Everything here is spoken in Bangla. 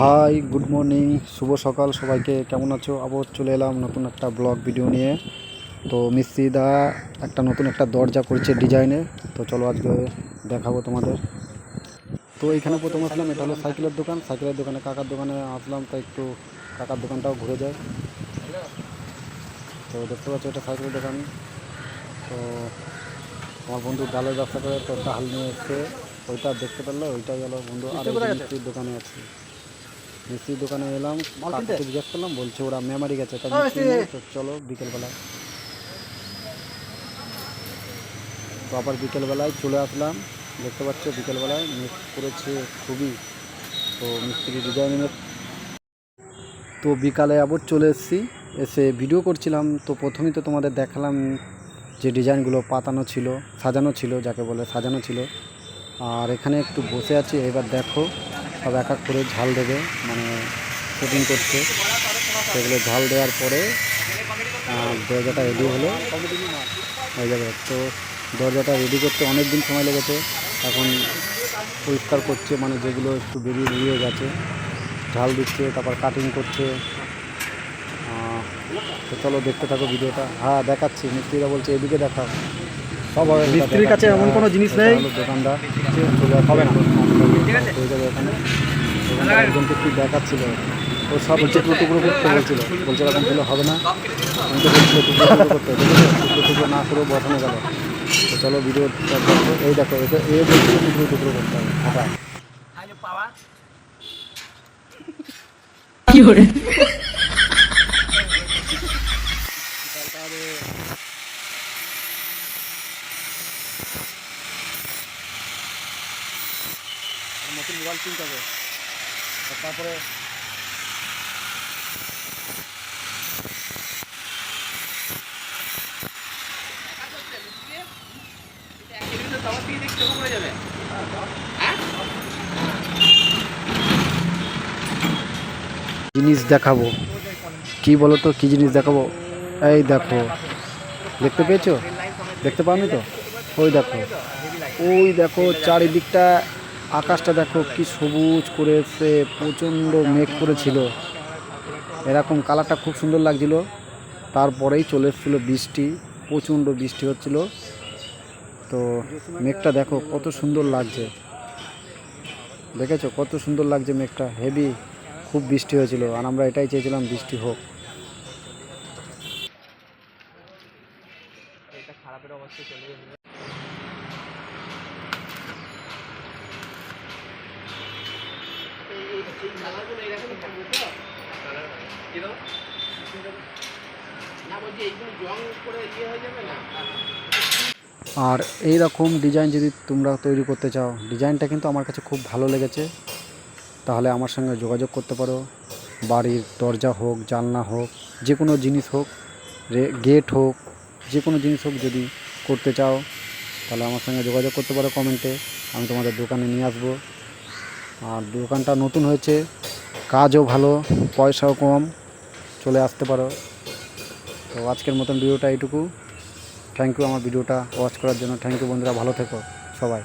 হাই, গুড মর্নিং, শুভ সকাল সবাইকে। কেমন আছো? আবার চলে এলাম নতুন একটা ব্লগ ভিডিও নিয়ে। তো মিস্ত্রিদা একটা নতুন একটা দরজা করছে ডিজাইনে। তো চলো আজকে দেখাবো তোমাদের। তো এইখানে প্রথম আসলাম, এটা হলো সাইকেলের দোকান। সাইকেলের দোকানে কাকার দোকানে আসলাম তাই একটু কাকার দোকানটাও ঘুরে যায় তো দেখতে পাচ্ছ, এটা সাইকেলের দোকান। তো আমার বন্ধু ডালের ব্যবসা করে, তো ডাল নিয়ে এসছে। ওইটা দেখতে পারল ওইটাই হলো বন্ধু। আর মিস্ত্রির দোকানে আছে। মিস্ত্রির দোকানে এলাম কাকুকে জিজ্ঞেস করলাম বলছে ওরা মেমারি গেছে তো চলো বিকেলবেলায়। তো আবার বিকেলবেলায় চলে আসলাম দেখতে পাচ্ছ বিকেলবেলায় মেঘ করেছে খুবই তো মিস্ত্রি ডিজাইনের তো বিকালে আবার চলে এসেছি এসে ভিডিও করছিলাম তো প্রথমেই তো তোমাদের দেখালাম যে ডিজাইনগুলো পাতানো ছিল সাজানো ছিল যাকে বলে সাজানো ছিল। আর এখানে একটু বসে আছি, এবার দেখো সব এক এক করে ঝাল দেবে মানে সেটিং করছে। সেগুলো ঝাল দেওয়ার পরে দরজাটা রেডি হলে। হয়ে যাবে তো দরজাটা রেডি করতে অনেক দিন সময় লেগেছে। এখন পরিষ্কার করছে মানে যেগুলো একটু বেরিয়ে বেরিয়ে গেছে। ঝাল দিচ্ছে, তারপর কাটিং করছে। তো চলো দেখতে থাকো ভিডিওটা। হ্যাঁ দেখাচ্ছি, মিস্ত্রিরা বলছে, এদিকে দেখাও। সব মিস্ত্রির কাছে এমন কোনো জিনিস নেই? দোকানদার হবে না। হয়ে যাবে একজনকে কি দেখাচ্ছিল। ও সব টুকরো টুকরো করতে বলছিল। বলছে এরকম দিলে হবে না। আমি তো বলছিল টুকরো টুকরো করতে দেখেছ টুকরো টুকরো না করেও বসানো গেল তো চলো ভিডিও এই দেখো একে এ বলছিল টুকরো টুকরো করতে হবে। হ্যাঁ। নতুন মোবাইল কিনতে হবে। তারপরে জিনিস দেখাবো। কি বলো তো কি জিনিস দেখাবো? এই দেখো। দেখতে পেয়েছ? দেখতে পাওনি তো? ওই দেখো। ওই দেখো, চারিদিকটা আকাশটা দেখো কি সবুজ করেছে, প্রচণ্ড মেঘ করেছিল। এরকম কালারটা খুব সুন্দর লাগছিল। তারপরেই চলে এসেছিল বৃষ্টি, প্রচণ্ড বৃষ্টি হচ্ছিল। তো মেঘটা দেখো কত সুন্দর লাগছে। দেখেছ? কত সুন্দর লাগছে মেঘটা। হেভি খুব বৃষ্টি হয়েছিল। আর আমরা এটাই চেয়েছিলাম বৃষ্টি হোক। আর এই রকম ডিজাইন যদি তোমরা তৈরি করতে চাও ডিজাইনটা কিন্তু আমার কাছে খুব ভালো লেগেছে। তাহলে আমার সঙ্গে যোগাযোগ করতে পারো। বাড়ির দরজা হোক, জানলা হোক, যে কোনো জিনিস হোক গেট হোক, যে কোনো জিনিস হোক যদি করতে চাও, তাহলে আমার সঙ্গে যোগাযোগ করতে পারো কমেন্টে। আমি তোমাদের দোকানে নিয়ে আসব। আর দোকানটা নতুন হয়েছে। কাজও ভালো, পয়সাও কম। চলে আসতে পারো। তো আজকের মতন ভিডিওটা এইটুকু। থ্যাংক ইউ আমার ভিডিওটা ওয়াচ করার জন্য। থ্যাংক ইউ বন্ধুরা, ভালো থেকো সবাই।